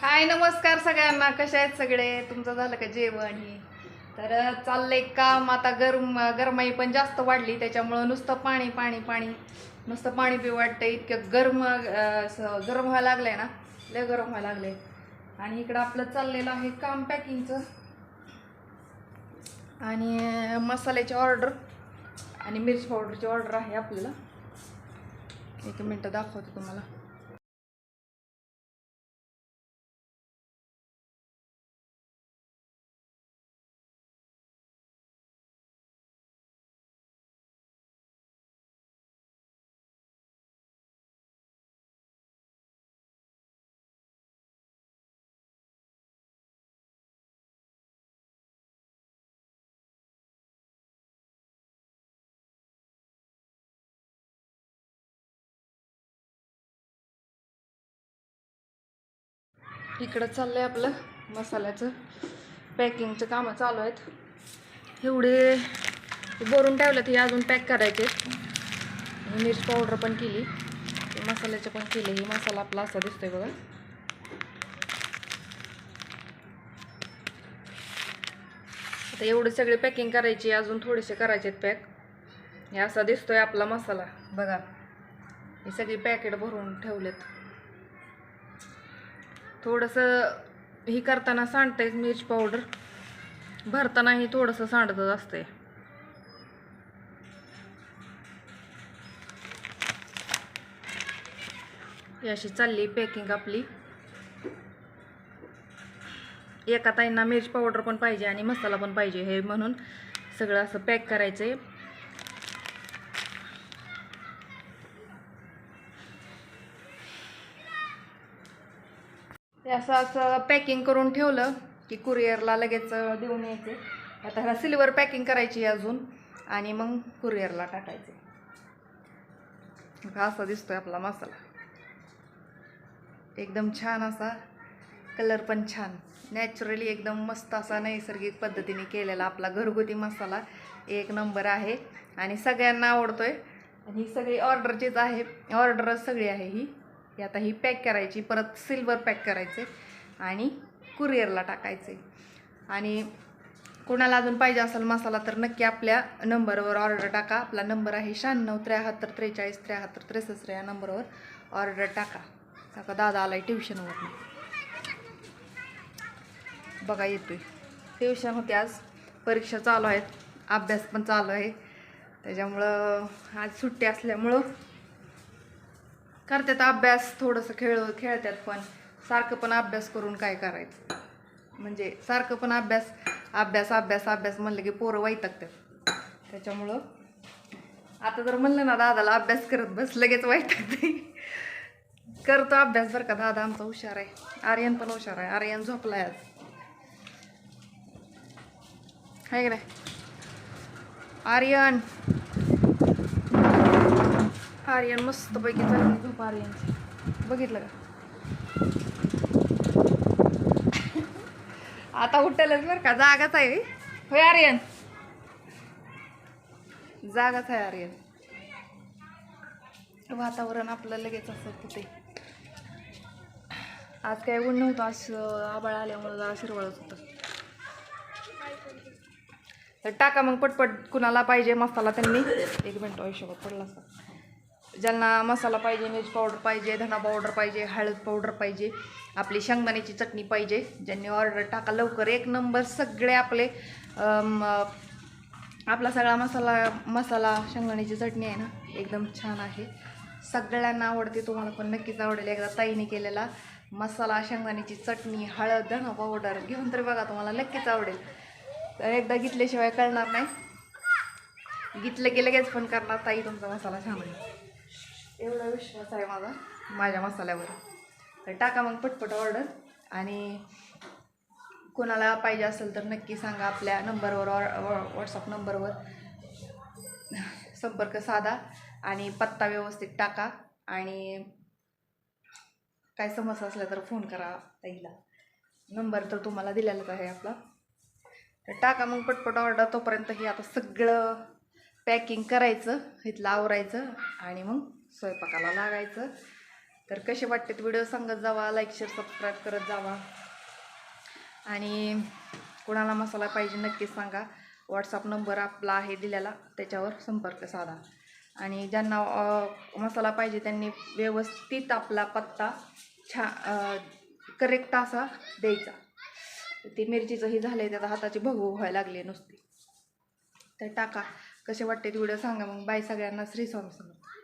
हाय नमस्कार सगळ्यांना. कशा आहेत सगळे? तुमचं झालं का जेवण हे? तर चाललंय काम. आता गरम गरमाई पण जास्त वाढली. त्याच्यामुळं नुसतं पाणी पाणी पाणी. नुसतं पाणी पी वाटतं इतकं गरम असं गरम व्हायला लागलंय ना? लय गरम व्हायला लागलंय. आणि इकडं आपलं चाललेलं आहे काम पॅकिंगचं. आणि मसाल्याची ऑर्डर आणि मिरची पावडरची ऑर्डर आहे आपल्याला. एक मिनटं दाखवते तुम्हाला. इकडं चाललं आहे आपलं मसाल्याचं. पॅकिंगचं कामं चालू आहेत. एवढे भरून ठेवलं ते अजून पॅक करायचे. मिरची पावडर पण केली. मसाल्याचं पण केले. ही मसाला आपला असा दिसतोय बघा. आता एवढे सगळे पॅकिंग करायची अजून थोडेसे करायचे आहेत पॅक हे असा दिसतोय आपला मसाला. बघा. हे सगळी पॅकेट भरून ठेवलेत. थोडंसं ही करताना सांडतंय मिरची पावडर. भरतानाही थोडंसं सांडतच असतं आहे अशी चालली पॅकिंग आपली. एका ताईंना मिरची पावडर पण पाहिजे आणि मसाला पण पाहिजे हे म्हणून सगळं असं पॅक करायचं आहे ते असं असं पॅकिंग करून ठेवलं की कुरिअरला लगेच देऊन यायचे. आता ह्याला सिल्वर पॅकिंग करायची अजून आणि मग कुरिअरला टाकायचे. असा दिसतोय आपला मसाला. एकदम छान असा कलर पण छान. नॅचरली एकदम मस्त असा नैसर्गिक पद्धतीने केलेला आपला घरगुती मसाला एक नंबर आहे. आणि सगळ्यांना आवडतोय. आणि ही सगळी ऑर्डरचीच आहे. ऑर्डरच सगळी आहे ही. ही आता ही पॅक करायची परत सिल्वर पॅक करायचे आणि कुरिअरला टाकायचे. आणि कोणाला अजून पाहिजे असेल मसाला तर नक्की आपल्या नंबरवर ऑर्डर टाका. आपला नंबर आहे शहाण्णव त्र्याहत्तर त्रेचाळीस त्र्याहत्तर त्रेसष्ट या नंबरवर ऑर्डर टाका. काका दादा आलाय ट्युशनवर बघा येतोय. ट्युशन होते आज. परीक्षा चालू आहेत. अभ्यास पण चालू आहे. त्याच्यामुळं आज सुट्टी असल्यामुळं करतात अभ्यास थोडंसं खेळ खेळतात पण. सारखं पण अभ्यास करून काय करायचं? म्हणजे सारखं पण अभ्यास अभ्यास अभ्यास अभ्यास म्हणलं की पोरं वैतागतात त्याच्यामुळं आता जर म्हणलं ना दादाला अभ्यास करत बस लगेच वैतागते. करतो अभ्यास बरं का दादा आमचा हुशार आहे. आर्यन पण हुशार आहे. आर्यन झोपलाय आज. आहे का नाही? आर्यन! आर्यन मस्त पैकी चालली झोप आर्यन. बघितलं का? आता उठलच बरं का जागाच आहे. होय आर्यन? जागाच आहे आर्यन. वातावरण आपलं लगेच असत तिथे. आज काय ऊन नव्हतं आज आबाळ आल्यामुळं जरा शिरवळत होतं. तर टाका मग पटपट कुणाला पाहिजे मसाला त्यांनी. एक मिनटं हिशोबात पडला असता. ज्यांना मसाला पाहिजे मिरच पावडर पाहिजे धना पावडर पाहिजे हळद पावडर पाहिजे आपली शेंगदाण्याची चटणी पाहिजे ज्यांनी ऑर्डर टाका लवकर. एक नंबर सगळे आपले आपला सगळा मसाला मसाला शेंगदाण्याची चटणी आहे ना एकदम छान आहे. सगळ्यांना आवडते तुम्हाला पण नक्कीच आवडेल. एकदा ताईने केलेला मसाला शेंगदाण्याची चटणी हळद धना पावडर घेऊन तरी बघा तुम्हाला नक्कीच आवडेल. तर एकदा घेतल्याशिवाय कळणार नाही. घेतलं की लगेच फोन करणार ताई तुमचा मसाला शेंगदाणी विश्वास आहे माझा माझ्या मसाल्यावर. तर टाका मग पटपट ऑर्डर आणि कोणाला पाहिजे असेल तर नक्की सांगा आपल्या नंबरवर व्हॉट्सअप नंबरवर. संपर्क साधा आणि पत्ता व्यवस्थित टाका. आणि काय समस्या असल्या तर फोन करा ताईला. नंबर तर तुम्हाला दिलेलाच आहे आपला. तर टाका मग पटपट ऑर्डर तोपर्यंत हे आता सगळं पॅकिंग करायचं इथलं आवरायचं. आणि मग स्वयंपाकाला लागायचं. तर कसे वाटतात व्हिडिओ सांगत जावा लाईक शेअर सबस्क्राईब करत जावा. आणि कोणाला मसाला पाहिजे नक्कीच सांगा. व्हॉट्सअप नंबर आपला आहे दिलेला त्याच्यावर संपर्क साधा. आणि ज्यांना मसाला पाहिजे त्यांनी व्यवस्थित आपला पत्ता छा करेक्ट असा द्यायचा. ते मिरचीचं हे झालं आहे त्याचा हाताची भगू व्हायला लागली नुसती. तर टाका. कसे वाटते व्हिडिओ सांगा. मग बाय सगळ्यांना श्री स्वामी समर्थ.